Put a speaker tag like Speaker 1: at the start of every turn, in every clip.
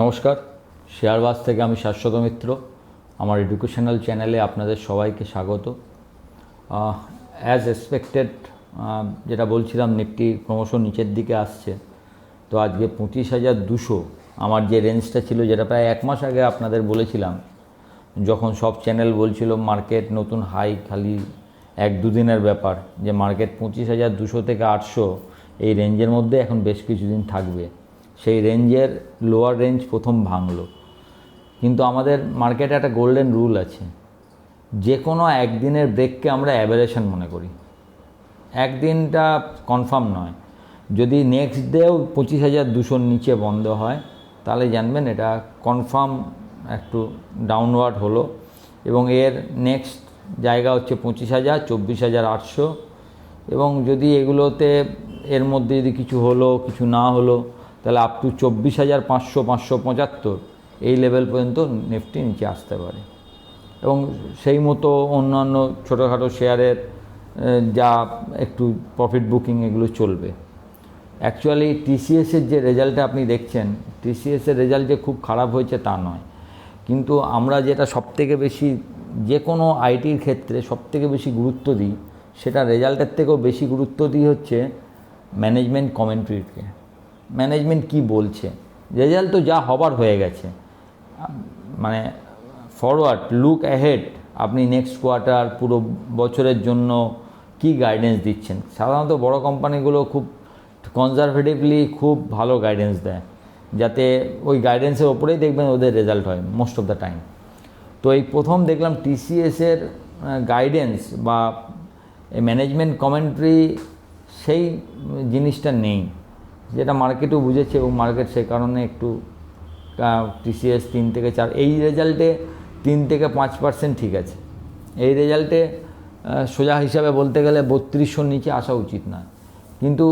Speaker 1: নমস্কার শেয়ারবাজ থেকে আমি শাশ্বত মিত্র। আমার এডুকেশনাল চ্যানেলে আপনাদের সবাইকে স্বাগত। অ্যাজ এক্সপেক্টেড যেটা বলছিলাম নিফটি ক্রমশ নিচের দিকে আসছে। তো আজকে পঁচিশ হাজার দুশো, আমার যে রেঞ্জটা ছিল যেটা প্রায় এক মাস আগে আপনাদের বলেছিলাম, যখন সব চ্যানেল বলছিল মার্কেট নতুন হাই খালি এক দুদিনের ব্যাপার, যে মার্কেট পঁচিশ হাজার দুশো থেকে আটশো, এই রেঞ্জের মধ্যে এখন বেশ কিছুদিন থাকবে। সেই রেঞ্জের লোয়ার রেঞ্জ প্রথম ভাঙলো। কিন্তু আমাদের মার্কেটে একটা গোল্ডেন রুল আছে, যে কোনো একদিনের ব্রেককে আমরা অ্যাভারেশন মনে করি। একদিনটা কনফার্ম নয়। যদি নেক্সট ডেও পঁচিশ হাজার দুশোর নিচে বন্ধ হয়, তাহলে জানবেন এটা কনফার্ম একটু ডাউনওয়ার্ড হলো এবং এর নেক্সট জায়গা হচ্ছে পঁচিশ হাজার, চব্বিশ হাজার আটশো। এবং যদি এগুলোতে এর মধ্যে যদি কিছু হলো, কিছু না হলো তাহলে আপ টু চব্বিশ হাজার পাঁচশো পাঁচশো পঁচাত্তর এই লেভেল পর্যন্ত নিফটি নিচে আসতে পারে। এবং সেই মতো অন্যান্য ছোটোখাটো শেয়ারের যা একটু প্রফিট বুকিং এগুলো চলবে। অ্যাকচুয়ালি টিসিএসের যে রেজাল্টটা আপনি দেখছেন টিসিএসের রেজাল্ট যে খুব খারাপ হয়েছে তা নয়। কিন্তু আমরা যেটা সবথেকে বেশি যে কোনো আইটির ক্ষেত্রে সবথেকে বেশি গুরুত্ব দিই, সেটা রেজাল্টের থেকেও বেশি গুরুত্ব দিই হচ্ছে ম্যানেজমেন্ট কমেন্ট্রিকে ম্যানেজমেন্ট কি বলছে? রেজাল্ট তো যা হবার হয়ে গেছে। মানে ফরওয়ার্ড লুক অ্যাহেড আপনি নেক্সট কোয়ার্টার পুরো বছরের জন্য কি গাইডেন্স দিচ্ছেন? সাধারণত বড় কোম্পানিগুলো খুব কনজারভেটিভলি খুব ভালো গাইডেন্স দেয়। যাতে ওই গাইডেন্সের ওপরেই দেখবেন ওদের রেজাল্ট হয় মোস্ট অফ দ্য টাইম তো এই প্রথম দেখলাম টিসিএসের গাইডেন্স বা ম্যানেজমেন্ট কমেন্ট্রি সেই জিনিসটা নেই। যেটা মার্কেটও বুঝেছে এবং মার্কেট সে কারণে একটু টিসিএস তিন থেকে চার, এই রেজাল্টে তিন থেকে পাঁচ পার্সেন্ট ঠিক আছে। এই রেজাল্টে সোজা হিসাবে বলতে গেলে বত্রিশশোর নিচে আসা উচিত না কিন্তু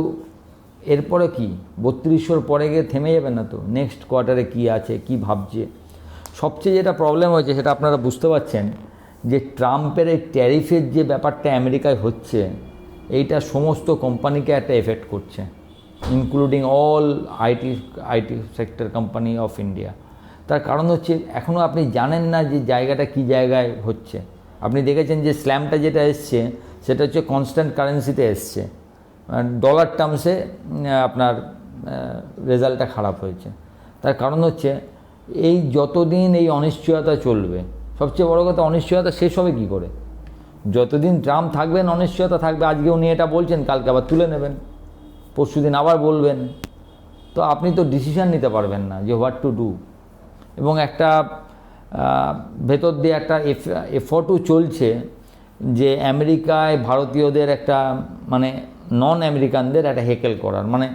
Speaker 1: এরপরে কি? বত্রিশশোর পরে গিয়ে থেমে যাবে না তো? নেক্সট কোয়ার্টারে কি আছে, কি ভাবছে? সবচেয়ে যেটা প্রবলেম হয়েছে সেটা আপনারা বুঝতে পারছেন যে ট্রাম্পের এই ট্যারিফের যে ব্যাপারটা আমেরিকায় হচ্ছে, এইটা সমস্ত কোম্পানিকে একটা এফেক্ট করছে। Including all IT IT sector company of India তার কারণ হচ্ছে এখনও আপনি জানেন না যে জায়গাটা কি জায়গায় হচ্ছে। আপনি দেখেছেন যে স্ল্যামটা যেটা এসছে, সেটা হচ্ছে কনস্ট্যান্ট কারেন্সিতে এসছে। ডলার টার্মসে আপনার রেজাল্টটা খারাপ হয়েছে। তার কারণ হচ্ছে, এই যতদিন এই অনিশ্চয়তা চলবে, সবচেয়ে বড় কথা অনিশ্চয়তা শেষ হবে কী করে? যতদিন ট্রাম্প থাকবেন, অনিশ্চয়তা থাকবে। আজকে উনি এটা বলছেন, কালকে আবার তুলে নেবেন। পরশু দিন আবার বলবেন। তো আপনি তো ডিসিশান নিতে পারবেন না যে হোয়াট টু ডু এবং একটা ভেতর দিয়ে একটা এফর্টও চলছে যে আমেরিকায় ভারতীয়দের একটা মানে নন আমেরিকানদের একটা হেকেল করার। মানে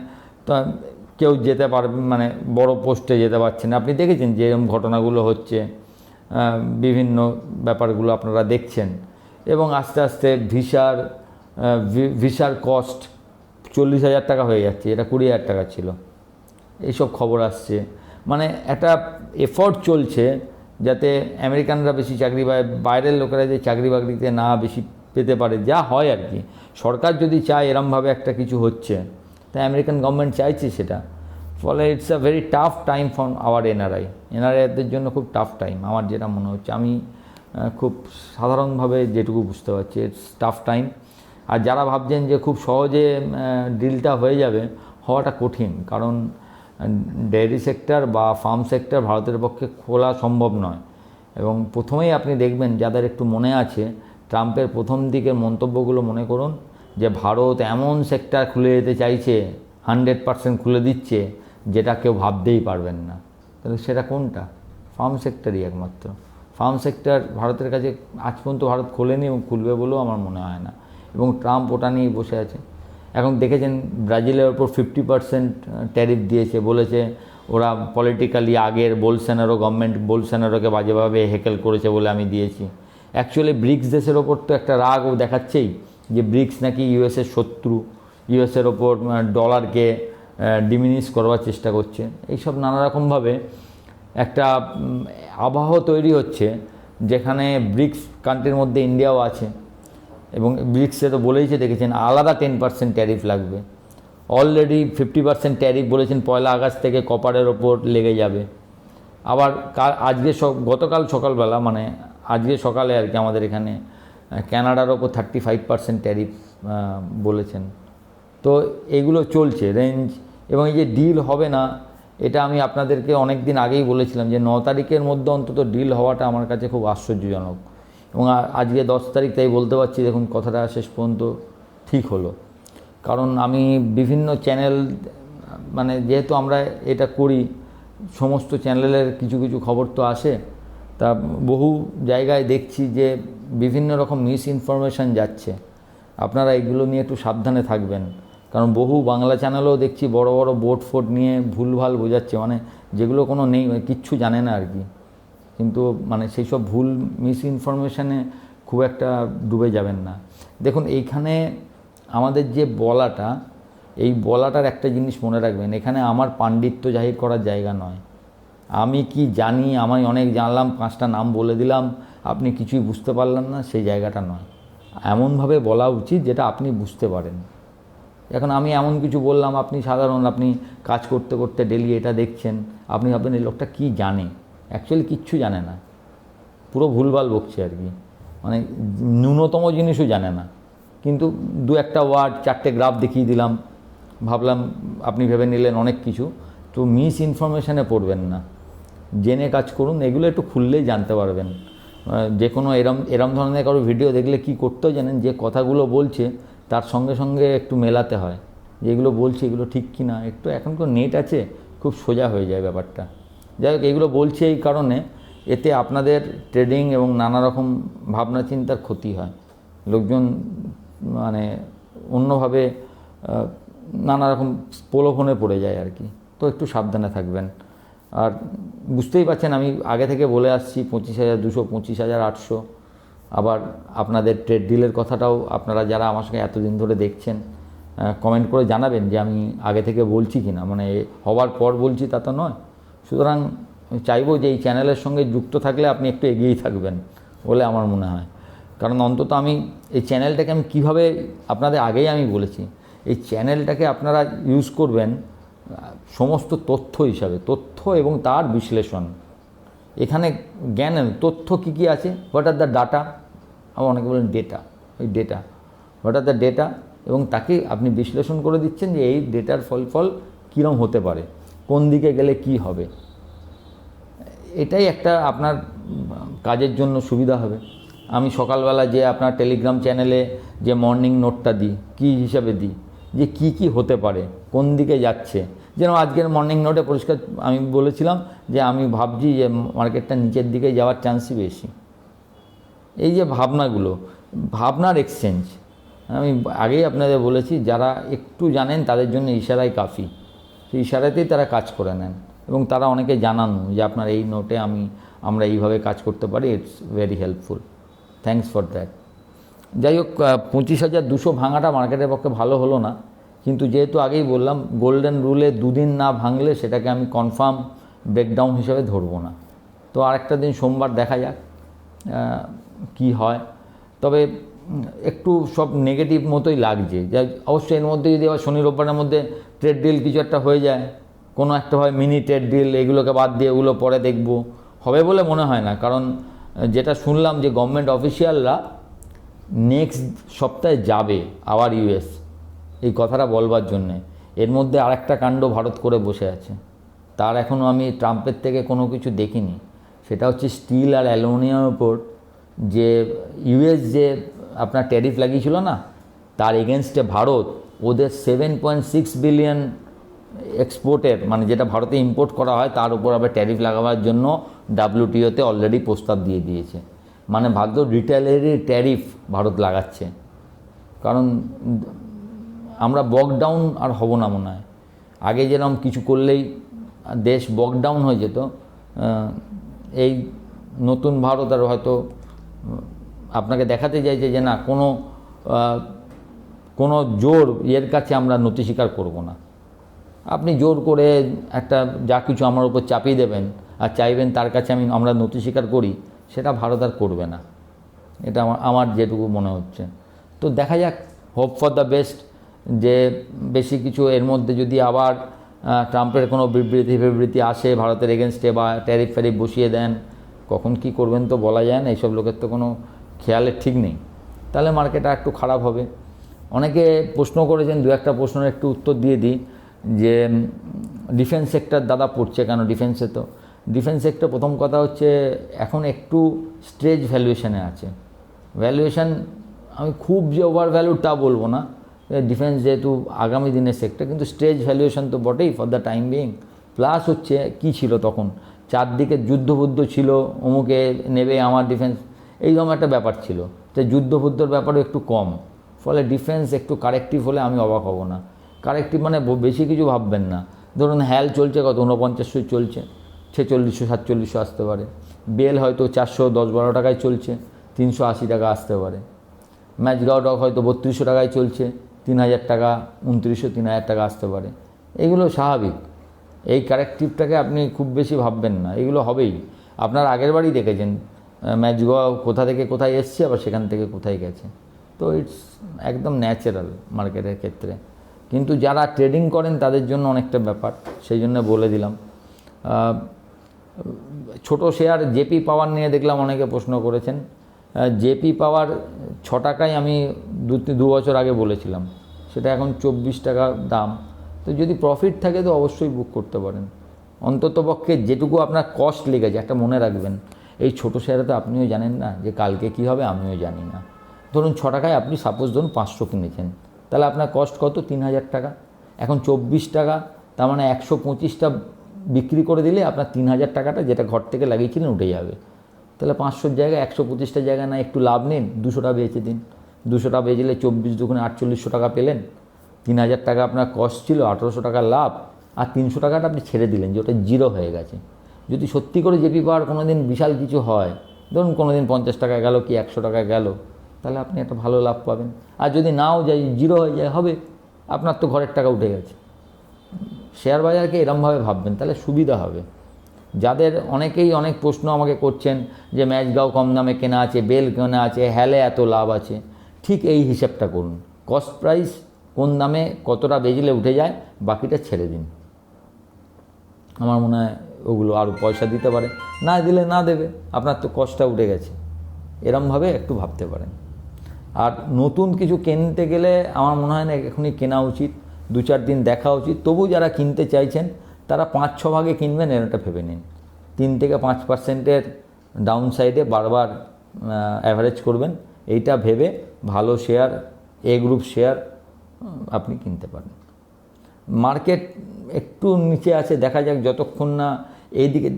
Speaker 1: কেউ যেতে পারবে মানে বড় পোস্টে যেতে পারছে না। আপনি দেখেছেন যে এরকম ঘটনাগুলো হচ্ছে বিভিন্ন ব্যাপারগুলো আপনারা দেখছেন। এবং আস্তে আস্তে ভিসার ভিসার কস্ট চল্লিশ হাজার টাকা হয়ে যাচ্ছে, এটা কুড়ি হাজার টাকা ছিল। এইসব খবর আসছে। মানে একটা এফোর্ট চলছে যাতে আমেরিকানরা বেশি চাকরি পায়, বাইরের লোকেরা যে চাকরি বাকরিতে না বেশি পেতে পারে, যা হয় আর কি। সরকার যদি চায় এরমভাবে একটা কিছু হচ্ছে, তাই আমেরিকান গভর্নমেন্ট চাইছে সেটা। ফলে it's a very tough time for our NRI এনআরআইদের জন্য খুব টাফ টাইম আমার যেটা মনে হচ্ছে। আমি খুব সাধারণভাবে যেটুকু বুঝতে পারছি ইটস টাফ টাইম আর যারা ভাবছেন যে খুব সহজে ডিলটা হয়ে যাবে, হওয়াটা কঠিন। কারণ ডেয়ারি সেক্টর বা ফার্ম সেক্টর ভারতের পক্ষে খোলা সম্ভব নয়। এবং প্রথমেই আপনি দেখবেন, যাদের একটু মনে আছে, ট্রাম্পের প্রথম দিকের মন্তব্যগুলো মনে করুন, যে ভারত এমন সেক্টর খুলে যেতে চাইছে হান্ড্রেড পার্সেন্ট খুলে দিচ্ছে, যেটা কেউ ভাবতেই পারবেন না। তাহলে সেটা কোনটা? ফার্ম সেক্টরই একমাত্র। ফার্ম সেক্টর ভারতের কাছে আজ পর্যন্ত ভারত খোলেনি এবং খুলবে বলেও আমার মনে হয় না। এবং ট্রাম্প ওটা নিয়েই বসে আছে। এখন দেখেছেন ব্রাজিলের ওপর ফিফটি পার্সেন্ট ট্যারিফ দিয়েছে, বলেছে ওরা পলিটিক্যালি আগের বোলসেনারো গভর্নমেন্ট বোলসেনারোকে বাজেভাবে হেকেল করেছে বলে আমি দিয়েছি। অ্যাকচুয়ালি ব্রিক্স দেশের ওপর তো একটা রাগ ও দেখাচ্ছেই যে ব্রিক্স নাকি ইউএসের শত্রু ইউএসের ওপর ডলারকে ডিমিনিশ করবার চেষ্টা করছে। এইসব নানা রকমভাবে একটা আবহাওয়া তৈরি হচ্ছে যেখানে ব্রিক্স কান্ট্রির মধ্যে ইন্ডিয়াও আছে। এবং ব্রিক্সে তো বলেইছে দেখেছেন, আলাদা টেন পার্সেন্ট ট্যারিফ লাগবে। অলরেডি ফিফটি পার্সেন্ট ট্যারিফ বলেছেন, পয়লা আগস্ট থেকে কপারের ওপর লেগে যাবে। আবার আজকে গতকাল সকালবেলা মানে আজকে সকালে আর কি আমাদের এখানে ক্যানাডার ওপর থার্টি ফাইভ পার্সেন্ট ট্যারিফ বলেছেন। তো এগুলো চলছে রেঞ্জ এবং এই যে ডিল হবে না, এটা আমি আপনাদেরকে অনেক দিন আগেই বলেছিলাম যে ন তারিখের মধ্যে অন্তত ডিল হওয়াটা আমার কাছে খুব আশ্চর্যজনক। এবং আজকে দশ তারিখ, তাই বলতে পারছি, দেখুন, কথাটা শেষ পর্যন্ত ঠিক হলো। কারণ আমি বিভিন্ন চ্যানেল মানে যেহেতু আমরা এটা করি, সমস্ত চ্যানেলের কিছু কিছু খবর তো আসে, তা বহু জায়গায় দেখছি যে বিভিন্ন রকম মিস ইনফরমেশান যাচ্ছে। আপনারা এগুলো নিয়ে একটু সাবধানে থাকবেন। কারণ বহু বাংলা চ্যানেলেও দেখছি বড় বড় বোট ফোট নিয়ে ভুলভাল বোঝাচ্ছে মানে যেগুলো কোনো নেই মানে কিচ্ছু জানে না আর কি। কিন্তু মানে সেই সব ভুল মিস ইনফরমেশানে খুব একটা ডুবে যাবেন না। দেখুন, এইখানে আমাদের যে বলাটা, এই বলাটার একটা জিনিস মনে রাখবেন, এখানে আমার পাণ্ডিত্য জাহির করার জায়গা নয়। আমি কি জানি আমি অনেক জানলাম, পাঁচটা নাম বলে দিলাম, আপনি কিছুই বুঝতে পারলেন না, সেই জায়গাটা নয়। এমনভাবে বলা উচিত যেটা আপনি বুঝতে পারেন। এখন আমি এমন কিছু বললাম, আপনি সাধারণ, আপনি কাজ করতে করতে ডেলি এটা দেখছেন, আপনি ভাববেন, এই লোকটা কী জানে? অ্যাকচুয়ালি কিচ্ছু জানে না। পুরো ভুলভাল বকছে আর কি। মানে ন্যূনতম জিনিসও জানে না। কিন্তু দু একটা ওয়ার্ড চারটে গ্রাফ দেখিয়ে দিলাম। ভাবলাম আপনি ভেবে নিলেন অনেক কিছু। তো মিস ইনফরমেশানে পড়বেন না। জেনে কাজ করুন। এগুলো একটু খুললেই জানতে পারবেন। যে কোনো এরম এরম ধরনের কারও ভিডিও দেখলে কি করতেও জানেন? যে কথাগুলো বলছে, তার সঙ্গে সঙ্গে একটু মেলাতে হয়। যেগুলো বলছে, এগুলো ঠিক কি না একটু এখন তো নেট আছে, খুব সোজা হয়ে যায় ব্যাপারটা। যাই হোক এগুলো বলছি এই কারণে, এতে আপনাদের ট্রেডিং এবং নানা রকম ভাবনা চিন্তার ক্ষতি হয়। লোকজন মানে অন্যভাবে নানা রকম প্রলোভনে পড়ে যায় আর কি। তো একটু সাবধানে থাকবেন। আর বুঝতেই পারছেন, আমি আগে থেকে বলে আসছি, পঁচিশ হাজার দুশো, পঁচিশ হাজার আটশো। আবার আপনাদের ট্রেড ডিলের কথাটাও আপনারা যারা আমার সঙ্গে এতদিন ধরে দেখছেন কমেন্ট করে জানাবেন যে আমি আগে থেকে বলছি কি না মানে হওয়ার পর বলছি তা তো নয়। সুতরাং চাইব যে এই চ্যানেলের সঙ্গে যুক্ত থাকলে আপনি একটু এগিয়েই থাকবেন বলে আমার মনে হয়। কারণ অন্তত আমি এই চ্যানেলটাকে আমি কীভাবে আপনাদের আগেই আমি বলেছি, এই চ্যানেলটাকে আপনারা ইউজ করবেন সমস্ত তথ্য হিসাবে, তথ্য এবং তার বিশ্লেষণ। এখানে জ্ঞান তথ্য কী কী আছে? হোয়াট আর দ্য ডাটা আমার অনেকে বলেন ডেটা ওই data what are the data এবং তাকে আপনি বিশ্লেষণ করে দিচ্ছেন যে এই ডেটার ফল ফল কীরম হতে পারে। কোন দিকে গেলে কি হবে? এটাই একটা আপনার কাজের জন্য সুবিধা হবে। আমি সকালবেলা যে আপনার টেলিগ্রাম চ্যানেলে যে মর্নিং নোটটা দিই, কী হিসাবে দিই, যে কি কি হতে পারে, কোন দিকে যাচ্ছে। যেন আজকের মর্নিং নোটে পরিষ্কার আমি বলেছিলাম যে আমি ভাবছি যে মার্কেটটা নিচের দিকে যাওয়ার চান্সই বেশি। এই যে ভাবনাগুলো, ভাবনার এক্সচেঞ্জ আমি আগেই আপনাদের বলেছি, যারা একটু জানেন তাদের জন্য ইশারাই কাফি। সেই ইশারাতেই তারা কাজ করে নেন। এবং তারা অনেকে জানানো যে, আপনার এই নোটে আমি, আমরা এইভাবে কাজ করতে পারি it's very helpful thanks for that যাই হোক পঁচিশ হাজার দুশো ভাঙাটা মার্কেটের পক্ষে ভালো হলো না। কিন্তু যেহেতু আগেই বললাম গোল্ডেন রুলে দুদিন না ভাঙলে সেটাকে আমি কনফার্ম ব্রেকডাউন হিসেবে ধরবো না। তো আরেকটা দিন সোমবার দেখা যাক কি হয়। তবে একটু সব নেগেটিভ মতোই লাগছে। যা অবশ্যই এর মধ্যে যদি আবার শনি রোববারের মধ্যে ট্রেড ডিল কিছু একটা হয়ে যায়, কোনো একটা হয় মিনি ট্রেড ডিল এগুলোকে বাদ দিয়ে ওগুলো পরে দেখব। হবে বলে মনে হয় না, কারণ যেটা শুনলাম যে গভর্নমেন্ট অফিসিয়ালরা নেক্সট সপ্তাহে যাবে আবার ইউএস এই কথাটা বলবার জন্যে। এর মধ্যে আরেকটা কাণ্ড ভারত করে বসে আছে। তার এখনও আমি ট্রাম্পের থেকে কোনো কিছু দেখিনি। সেটা হচ্ছে স্টিল আর অ্যালুমিনিয়ামের উপর যে ইউএস যে আপনার ট্যারিফ লাগিয়েছিল না, তার এগেনস্টে ভারত ওদের সেভেন পয়েন্ট সিক্স বিলিয়ন এক্সপোর্টের মানে যেটা ভারতে ইম্পোর্ট করা হয়, তার উপর আবার ট্যারিফ লাগাবার জন্য ডাব্লিউটিওতে অলরেডি প্রস্তাব দিয়ে দিয়েছে। মানে ভাগ্য রিটেলেরই ট্যারিফ ভারত লাগাচ্ছে। কারণ আমরা বকডাউন আর হব না মনে হয়। আগে যেরকম কিছু করলেই দেশ বকডাউন হয়ে যেত এই নতুন ভারত আর হয়তো আপনাকে দেখাতে চাইছে যে না, কোনো কোনো জোর এর কাছে আমরা নতি স্বীকার করব না। আপনি জোর করে একটা যা কিছু আমার উপর চাপিয়ে দেবেন আর চাইবেন তার কাছে আমি আমরা নতি স্বীকার করি, সেটা ভারত আর করবে না। এটা আমার আমার যেটুকু মনে হচ্ছে। তো দেখা যাক হোপ ফর দ্য বেস্ট যে বেশি কিছু এর মধ্যে যদি আবার ট্রাম্পের কোনো বিবৃতি বিবৃতি আসে ভারতের এগেনস্টে বা ট্যারিফ ফ্যারিফ বসিয়ে দেন, কখন কি করবেন তো বলা যায় না, এইসব লোকের তো কোনো খেয়ালের ঠিক নেই। তাহলে মার্কেটটা একটু খারাপ হবে। অনেকে প্রশ্ন করেছেন, দু একটা প্রশ্নের একটু উত্তর দিয়ে দিই, যে ডিফেন্স সেক্টর দাদা পড়ছে কেন ডিফেন্সে তো? ডিফেন্স সেক্টর প্রথম কথা হচ্ছে, এখন একটু স্ট্রেজ ভ্যালুয়েশানে আছে। ভ্যালুয়েশান আমি খুব যে ওভার ভ্যালু তা বলব না। ডিফেন্স যেহেতু আগামী দিনের সেক্টর কিন্তু স্টেজ ভ্যালুয়েশন তো বটেই for the time being plus হচ্ছে, কি ছিল তখন? চারদিকে যুদ্ধবুদ্ধ ছিল, অমুকে নেবে আমার ডিফেন্স এইরকম একটা ব্যাপার ছিল। তো যুদ্ধবুদ্ধর ব্যাপারও একটু কম। ফলে ডিফেন্স একটু কারেক্টিভ হলে আমি অবাক হব না। কারেক্টিভ মানে বেশি কিছু ভাববেন না। ধরুন হ্যাল চলছে কত? ঊনপঞ্চাশশো চলছে, ছেচল্লিশশো, সাতচল্লিশশো আসতে পারে। বেল হয়তো চারশো দশ বারো টাকায় চলছে, তিনশো আশি টাকা আসতে পারে। ম্যাচগাঁও ডক হয়তো বত্রিশশো টাকায় চলছে, তিন হাজার টাকা, উনত্রিশশো, তিন হাজার টাকা আসতে পারে। এগুলো স্বাভাবিক। এই কারেক্টিভটাকে আপনি খুব বেশি ভাববেন না। এগুলো হবেই। আপনার আগের বারই দেখেছেন ম্যাচগাঁও কোথা থেকে কোথায় এসছে, আবার সেখান থেকে কোথায় গেছে। তো ইটস একদম ন্যাচারাল মার্কেটের ক্ষেত্রে। কিন্তু যারা ট্রেডিং করেন, তাদের জন্য অনেকটা ব্যাপার, সেই জন্য বলে দিলাম। ছোট শেয়ার জেপি পাওয়ার নিয়ে দেখলাম অনেকে প্রশ্ন করেছেন। জেপি পাওয়ার ছ টাকায় আমি দু দু বছর আগে বলেছিলাম। সেটা এখন চব্বিশ টাকা দাম। তো যদি প্রফিট থাকে, তো অবশ্যই বুক করতে পারেন। অন্ততপক্ষে যেটুকু আপনার কস্ট লেগেছে, একটা মনে রাখবেন। এই ছোটো শেয়ারে তো আপনিও জানেন না যে কালকে কী হবে, আমিও জানি না। ধরুন ছ টাকায় আপনি সাপোজ ধরুন পাঁচশো কিনেছেন, তাহলে আপনার কস্ট কত? তিন হাজার টাকা। এখন চব্বিশ টাকা, তার মানে একশো পঁচিশটা বিক্রি করে দিলে আপনার তিন হাজার টাকাটা যেটা ঘর থেকে লাগিয়েছিলেন উঠে যাবে। তাহলে পাঁচশোর জায়গায় একশো পঁচিশটা জায়গায় না একটু লাভ নিন, দুশোটা বেচে দিন। দুশোটা বেচলে চব্বিশ দুগুণে আটচল্লিশশো টাকা পেলেন। তিন হাজার টাকা আপনার কস্ট ছিল, আঠেরোশো টাকার লাভ, আর তিনশো টাকাটা আপনি ছেড়ে দিলেন যে ওটা জিরো হয়ে গেছে। যদি সত্যি করে জেপি পাওয়ার কোনো দিন বিশাল কিছু হয়, ধরুন কোনো দিন পঞ্চাশ টাকা গেল কি একশো টাকা গেল তাহলে আপনি একটা ভালো লাভ পাবেন। আর যদি নাও যায়, জিরো হয়ে যায়, হবে। আপনার তো ঘরের টাকা উঠে গেছে। শেয়ার বাজারকে এরমভাবে ভাববেন, তাহলে সুবিধা হবে। যাদের অনেকেই অনেক প্রশ্ন আমাকে করছেন যে ম্যাচগাঁও কম দামে কেনা আছে, বেল কেনা আছে, হ্যালে এত লাভ আছে। ঠিক এই হিসাবটা করুন। কস্ট প্রাইস কোন দামে কতটা বেজলে উঠে যায়, বাকিটা ছেড়ে দিন। আমার মনে হয় ওগুলো আরও পয়সা দিতে পারে। না দিলে না দেবে, আপনার তো কষ্টটা উঠে গেছে। এরমভাবে একটু ভাবতে পারেন। আর নতুন কিছু কিনতে গেলে আমার মনে হয় না এখনই কেনা উচিত, দু চার দিন দেখা উচিত। তবু যারা কিনতে চাইছেন, তারা পাঁচ, ছ ভাগে কিনবেন এরটা ভেবে নিন। তিন থেকে পাঁচ পার্সেন্টের ডাউন সাইডে বারবার অ্যাভারেজ করবেন। এইটা ভেবে ভালো শেয়ার এ গ্রুপ শেয়ার আপনি কিনতে পারেন। মার্কেট একটু নিচে আছে, দেখা যাক যতক্ষণ না এইদিকে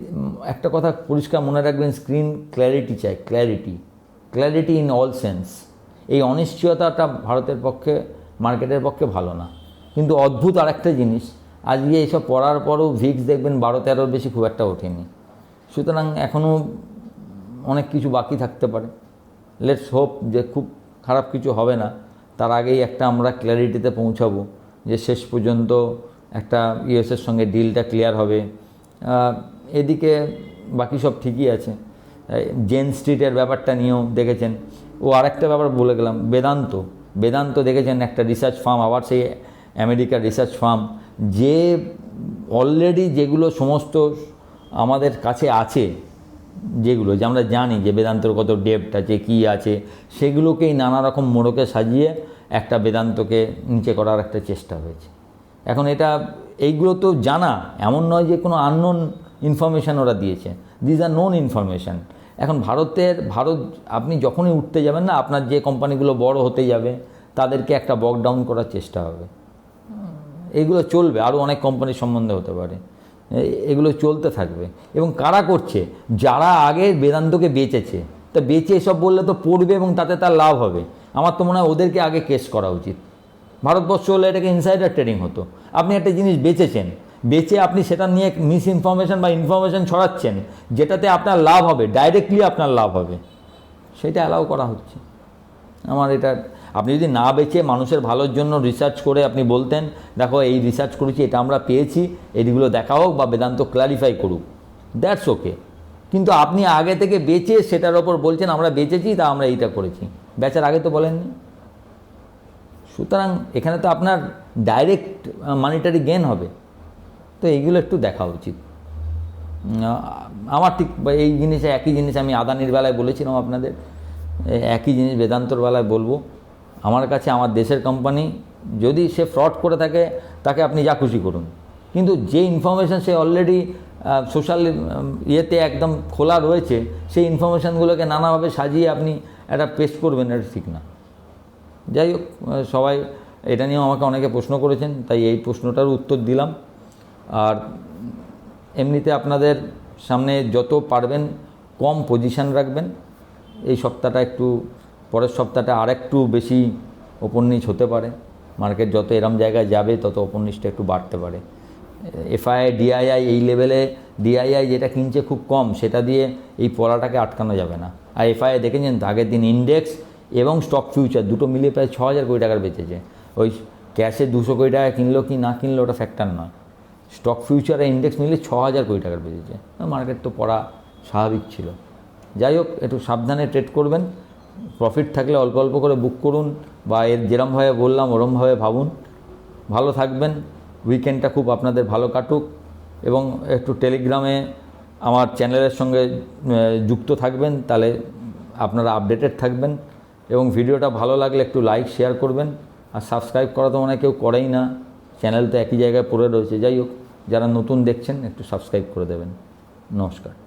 Speaker 1: একটা কথা পরিষ্কার মনে রাখবেন স্ক্রিন ক্ল্যারিটি চাই clarity clarity in all sense এই অনিশ্চয়তাটা ভারতের পক্ষে, মার্কেটের পক্ষে ভালো না। কিন্তু অদ্ভুত আর একটা জিনিস, আজকে এইসব পড়ার পরও ভিক্স দেখবেন বারো তেরোর বেশি খুব একটা ওঠেনি। সুতরাং এখনও অনেক কিছু বাকি থাকতে পারে। লেটস হোপ যে খুব খারাপ কিছু হবে না। তার আগেই একটা আমরা ক্ল্যারিটিতে পৌঁছাবো যে শেষ পর্যন্ত একটা ইউএসের সঙ্গে ডিলটা ক্লিয়ার হবে। এদিকে বাকি সব ঠিকই আছে। জেন স্ট্রিটের ব্যাপারটা নিয়েও দেখেছেন। ও আরেকটা ব্যাপার বলে গেলাম, বেদান্ত। বেদান্ত দেখেছেন একটা রিসার্চ ফার্ম আবার সেই আমেরিকার রিসার্চ ফার্ম যে অলরেডি যেগুলো সমস্ত আমাদের কাছে আছে, যেগুলো যে আমরা জানি যে বেদান্তর কত ডেপ্ট আছে, কী আছে, সেগুলোকেই নানা রকম মোড়কে সাজিয়ে একটা বেদান্তকে নিচে করার একটা চেষ্টা হয়েছে। এখন এটা, এইগুলো তো জানা, এমন নয় যে কোনো আননোন ইনফরমেশান ওরা দিয়েছে। দিজ আর নোন ইনফরমেশান এখন ভারতের, ভারত, আপনি যখনই উঠতে যাবেন না, আপনার যে কোম্পানিগুলো বড় হতে যাবে, তাদেরকে একটা বক ডাউন করার চেষ্টা হবে। এগুলো চলবে, আরও অনেক কোম্পানির সম্বন্ধে হতে পারে। এগুলো চলতে থাকবে। এবং কারা করছে? যারা আগে বেদান্তকে বেচেছে। তা বেচে এসব বললে তো পড়বে এবং তাতে তার লাভ হবে। আমার তো মনে হয় ওদেরকে আগে কেস করা উচিত। ভারতবর্ষ হলে এটাকে ইনসাইডার ট্রেডিং হতো। আপনি একটা জিনিস বেচেছেন বেচে আপনি সেটা নিয়ে মিস ইনফরমেশন বা ইনফরমেশন ছড়াচ্ছেন, যেটাতে আপনার লাভ হবে ডাইরেক্টলি আপনার লাভ হবে। সেটা অ্যালাউ করা হচ্ছে। আমার এটা, আপনি যদি না বেচে মানুষের ভালোর জন্য রিসার্চ করে আপনি বলতেন, দেখো এই রিসার্চ করেছি, এটা আমরা পেয়েছি এইগুলো দেখা হোক বা বেদান্ত ক্লারিফাই করুক দ্যাটস ওকে কিন্তু আপনি আগে থেকে বেচে সেটার ওপর বলছেন, আমরা বেচেছি, তা আমরা এইটা করেছি। বেচার আগে তো বলেননি। সুতরাং এখানে তো আপনার ডাইরেক্ট মানিটারি গেন হবে। তো এইগুলো একটু দেখা উচিত। আমার ঠিক এই জিনিসে একই জিনিস আমি আদানির বেলায় বলেছিলাম আপনাদের একই জিনিস বেদান্তর বেলায় বলব। আমার কাছে আমার দেশের কোম্পানি যদি সে ফ্রড করে থাকে, তাকে আপনি যা খুশি করুন। কিন্তু যে ইনফরমেশান সে অলরেডি সোশ্যাল ইয়েতে একদম খোলা রয়েছে, সেই ইনফরমেশানগুলোকে নানাভাবে সাজিয়ে আপনি একটা পেস্ট করবেন, এটা ঠিক না। যাই হোক সবাই এটা নিয়েও আমাকে অনেকে প্রশ্ন করেছেন, তাই এই প্রশ্নটার উত্তর দিলাম। আর এমনিতে আপনাদের সামনে যত পারবেন কম পজিশান রাখবেন। এই সপ্তাহটা একটু, পরের সপ্তাহটা আর একটু বেশি ওপর নিচ হতে পারে। মার্কেট যত এরম জায়গায় যাবে, তত ওপর নিচটা একটু বাড়তে পারে। এফআইআই ডিআইআই এই লেভেলে ডিআইআই যেটা কিনছে খুব কম, সেটা দিয়ে এই পড়াটাকে আটকানো যাবে না। আর এফআইআই দেখেছেন তো, আগের দিন ইন্ডেক্স এবং স্টক ফিউচার দুটো মিলিয়ে প্রায় ছ হাজার কোটি টাকার বেঁচেছে। ওই ক্যাশে দুশো কোটি টাকা কিনলো কি না কিনলো ওটা ফ্যাক্টর নয়। স্টক ফিউচারে ইন্ডেক্স মিলে ছ হাজার কোটি টাকার বেঁচেছে। মার্কেট তো পড়া স্বাভাবিক ছিল। যাই হোক, একটু সাবধানে ট্রেড করবেন। প্রফিট থাকলে অল্প অল্প করে বুক করুন বা এর যেরমভাবে বললাম, ওরমভাবে ভাবুন। ভালো থাকবেন। উইকেন্ডটা খুব আপনাদের ভালো কাটুক এবং একটু টেলিগ্রামে আমার চ্যানেলের সঙ্গে যুক্ত থাকবেন। তাহলে আপনারা আপডেটেড থাকবেন এবং ভিডিওটা ভালো লাগলে একটু লাইক, শেয়ার করবেন। আর সাবস্ক্রাইব করা তো মনে কেউ করেই না। চ্যানেল তো একই জায়গায় পড়ে রয়েছে। যাই হোক যারা নতুন দেখছেন একটু সাবস্ক্রাইব করে দেবেন। নমস্কার।